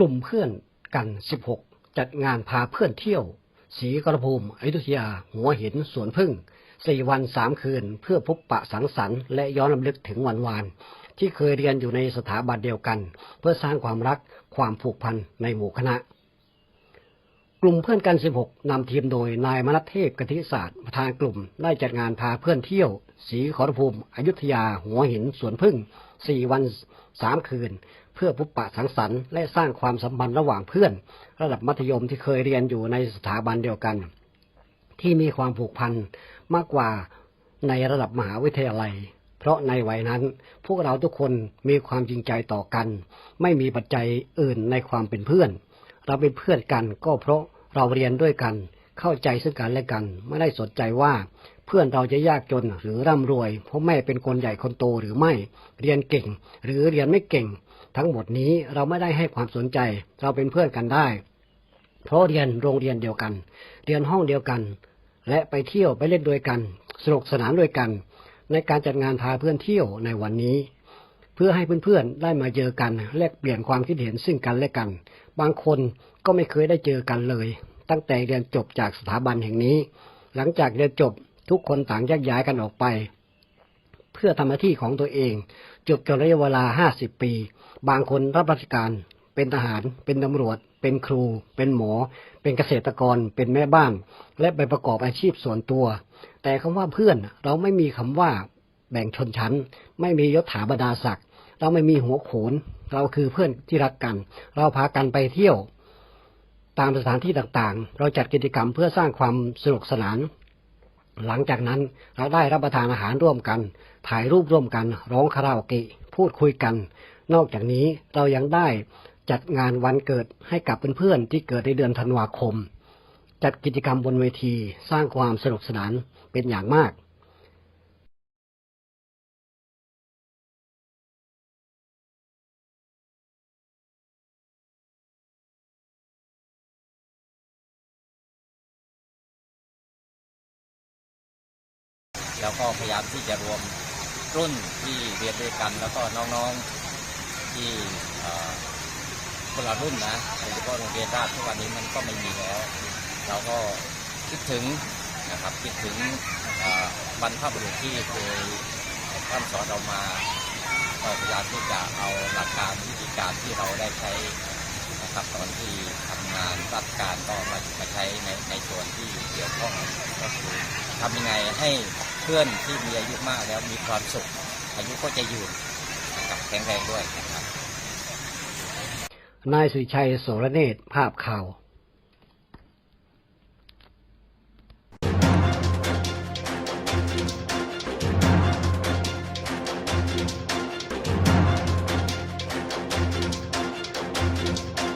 กลุ่มเพื่อนกัน 16 จัดงานพาเพื่อนเที่ยว สีกระพูมอยุธยา หัวหินสวนพึ่งสี่วันสามคืน เพื่อพบปะสังสรรค์และย้อนลำลึกถึงวันวาน ที่เคยเรียนอยู่ในสถาบันเดียวกัน เพื่อสร้างความรักความผูกพันในหมู่คณะ กลุ่มเพื่อนกัน 16 นำทีมโดยนายมนัทเทพกติศาสตร์ประธานกลุ่ม ได้จัดงานพาเพื่อนเที่ยว สีขอรภูมิ อยุธยา หัวหิน สวนพึ่งสี่วันสามคืน เพื่อพบปะสังสรรค์และสร้างความสัมพันธ์ระหว่างเพื่อน ระดับมัธยมที่เคยเรียนอยู่ในสถาบันเดียวกัน ที่มีความผูกพันมากกว่าในระดับมหาวิทยาลัย เพราะในวัยนั้น พวกเราทุกคนมีความจริงใจต่อกัน ไม่มีปัจจัยอื่นในความเป็นเพื่อน เราเป็นเพื่อนกัน ก็เพราะเราเรียนด้วยกัน เข้าใจซึ่งกันและกัน ไม่ได้สนใจว่าเพื่อนเราจะยากจนหรือร่ำรวย เพราะแม่เป็นคนใหญ่คนโตหรือไม่ เรียนเก่ง หรือเรียนไม่เก่ง ทั้งหมดนี้เราไม่ได้ให้ความสนใจ เราเป็นเพื่อนกันได้ เพราะเรียนโรงเรียนเดียวกัน เรียนห้องเดียวกัน และไปเที่ยวไปเล่นด้วยกัน สนุกสนานด้วยกัน ในการจัดงานพาเพื่อนเที่ยวในวันนี้ เพื่อให้เพื่อนๆได้มาเจอกัน แลกเปลี่ยนความคิดเห็นซึ่งกันและกัน บางคนก็ไม่เคยได้เจอกันเลย ตั้งแต่เรียนจบจากสถาบันแห่งนี้ หลังจากเรียนจบทุกคนต่างแยกย้ายกันออกไป เพื่อทำหน้าที่ของตัวเอง จบจนระยะเวลาห้าสิบปี บางคนรับราชการเป็นทหาร เป็นตำรวจ เป็นครู เป็นหมอ เป็นเกษตรกร เป็นแม่บ้าน และไปประกอบอาชีพส่วนตัว แต่คำว่าเพื่อนเราไม่มีคำว่าแบ่งชนชั้น ไม่มียศถาบรรดาศักดิ์ เราไม่มีหัวโขน เราคือเพื่อนที่รักกัน เราพากันไปเที่ยว ตามสถานที่ต่างๆ เราจัดกิจกรรมเพื่อสร้างความสนุกสนาน หลังจากนั้นเราได้รับประทานอาหารร่วมกัน ถ่ายรูปร่วมกัน ร้องคาราโอเกะ พูดคุยกัน นอกจากนี้เรายังได้จัดงานวันเกิดให้กับเพื่อนๆที่เกิดในเดือนธันวาคม จัดกิจกรรมบนเวทีสร้างความสนุกสนานเป็นอย่างมาก แล้วก็พยายามที่จะรวมรุ่นที่เรียนด้วยกัน แล้วก็น้องๆที่คนละรุ่นนะโดยเฉพาะโรงเรียนราชทุกวันนี้มันก็ไม่มีแล้ว เราก็คิดถึงนะครับคิดถึงบรรพบุรุษที่เคยท่านสอนเรามาก็พยายามที่จะเอาหลักการวิธีการที่เราได้ใช้นะครับตอนที่ทำงานราชการก็มาใช้ในในส่วนที่เกี่ยวข้องก็คือทำยังไงให้ พื่อนที่มีอายุมากแล้วมีความสุข อายุก็จะยืนนะครับแข็งแรงด้วยนะครับนายสุชัยโสรเนตรภาพข่าว